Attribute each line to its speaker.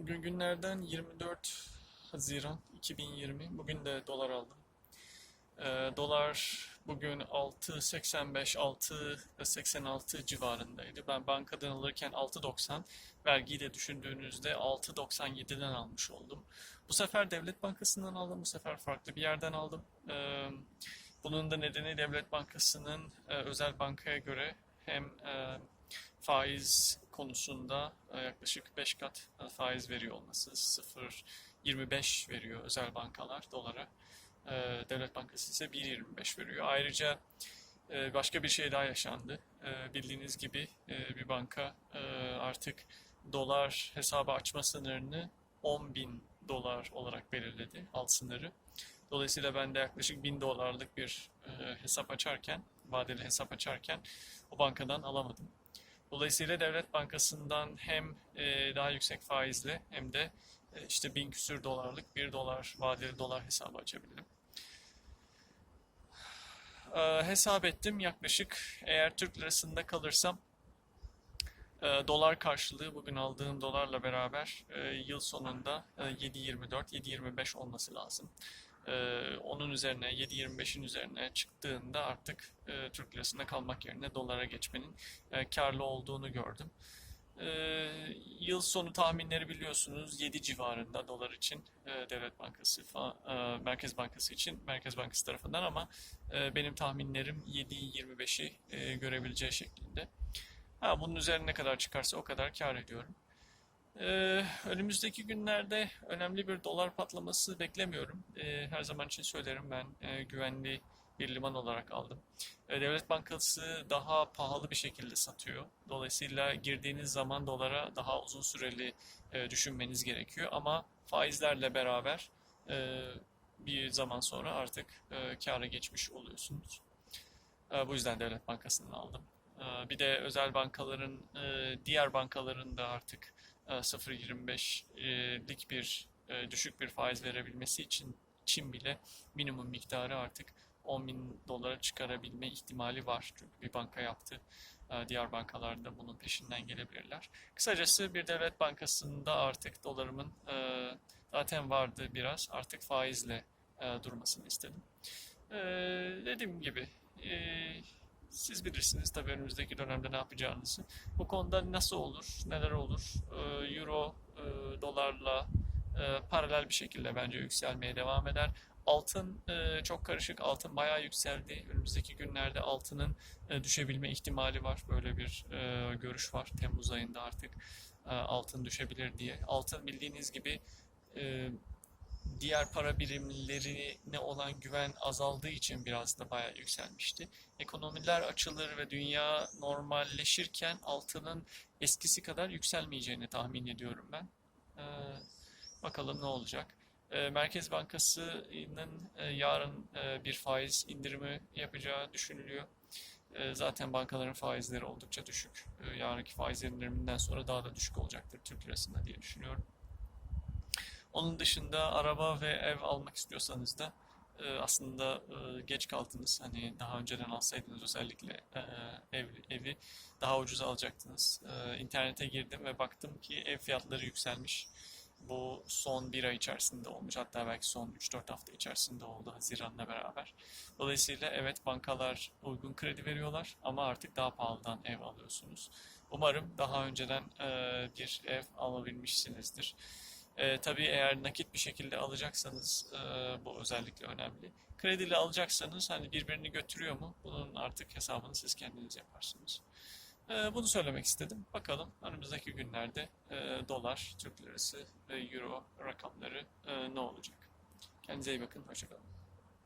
Speaker 1: Bugün günlerden 24 Haziran 2020. Bugün de dolar aldım. Ee, dolar bugün 6.85, 6.86 civarındaydı. Ben bankadan alırken 6.90, vergiyi de düşündüğünüzde 6.97'den almış oldum. Bu sefer Devlet Bankası'ndan aldım, bu sefer farklı bir yerden aldım. Ee, bunun da nedeni Devlet Bankası'nın e, özel bankaya göre hem e, faiz konusunda e, yaklaşık 5 kat e, faiz veriyor olması. 0.25 veriyor özel bankalar dolara. E, Devlet Bankası ise 1.25 veriyor. Ayrıca başka bir şey daha yaşandı. Bildiğiniz gibi bir banka artık dolar hesabı açma sınırını 10 bin dolar olarak belirledi alt sınırı. Dolayısıyla ben de yaklaşık 1000 dolarlık bir hesap açarken, vadeli hesap açarken o bankadan alamadım. Dolayısıyla Devlet Bankası'ndan hem e, daha yüksek faizle hem de e, işte bin küsür dolarlık bir dolar vadeli dolar hesabı açabildim. E, hesap ettim yaklaşık eğer Türk lirasında kalırsam dolar karşılığı bugün aldığım dolarla beraber yıl sonunda e, 7.24 7.25 olması lazım. E, onun üzerine 7.25'in üzerine çıktığında artık e, Türk lirasında kalmak yerine dolara geçmenin e, karlı olduğunu gördüm. E, yıl sonu tahminleri biliyorsunuz 7 civarında dolar için e, Devlet Bankası falan, e, Merkez Bankası için Merkez Bankası tarafından ama e, benim tahminlerim 7.25'i e, görebileceği şeklinde. Ha, bunun üzerine ne kadar çıkarsa o kadar kar ediyorum. Ee, önümüzdeki günlerde önemli bir dolar patlaması beklemiyorum. Ee, her zaman için söylerim ben e, güvenli bir liman olarak aldım. Ee, Devlet Bankası daha pahalı bir şekilde satıyor. Dolayısıyla girdiğiniz zaman dolara daha uzun süreli e, düşünmeniz gerekiyor. Ama faizlerle beraber e, bir zaman sonra artık e, kâra geçmiş oluyorsunuz. E, bu yüzden Devlet Bankası'ndan aldım. E, bir de özel bankaların, e, diğer bankaların da artık e, 0.25'lik bir e, düşük bir faiz verebilmesi için Çin bile minimum miktarı artık 10 bin dolara çıkarabilme ihtimali var. Çünkü bir banka yaptı. E, Diğer bankalar da bunun peşinden gelebilirler. Kısacası bir devlet bankasında artık dolarımın e, zaten vardı biraz artık faizle e, durmasını istedim. E, Dediğim gibi e, siz bilirsiniz tabii önümüzdeki dönemde ne yapacağınızı. Bu konuda nasıl olur, neler olur? Ee, Euro, e, dolarla e, paralel bir şekilde bence yükselmeye devam eder. Altın e, çok karışık. Altın bayağı yükseldi. Önümüzdeki günlerde altının düşebilme ihtimali var. Böyle bir görüş var. Temmuz ayında artık altın düşebilir diye. Altın bildiğiniz gibi diğer para birimlerine olan güven azaldığı için biraz da bayağı yükselmişti. Ekonomiler açılır ve dünya normalleşirken altının eskisi kadar yükselmeyeceğini tahmin ediyorum ben. Ee, bakalım ne olacak. Ee, Merkez Bankası'nın e, yarın e, bir faiz indirimi yapacağı düşünülüyor. E, zaten bankaların faizleri oldukça düşük. E, yarınki faiz indiriminden sonra daha da düşük olacaktır Türk lirasında diye düşünüyorum. Onun dışında araba ve ev almak istiyorsanız da e, aslında e, geç kaldınız. Hani daha önceden alsaydınız özellikle e, ev, evi daha ucuz alacaktınız. E, internete girdim ve baktım ki ev fiyatları yükselmiş. Bu son bir ay içerisinde olmuş. Hatta belki son 3-4 hafta içerisinde oldu Haziran'la beraber. Dolayısıyla evet bankalar uygun kredi veriyorlar ama artık daha pahalıdan ev alıyorsunuz. Umarım daha önceden e, bir ev alabilmişsinizdir. E, tabii eğer nakit bir şekilde alacaksanız e, bu özellikle önemli. Krediyle alacaksanız hani birbirini götürüyor mu? Bunun artık hesabını siz kendiniz yaparsınız. E, bunu söylemek istedim. Bakalım önümüzdeki günlerde e, dolar, Türk lirası ve euro rakamları e, ne olacak? Kendinize iyi bakın. Hoşçakalın.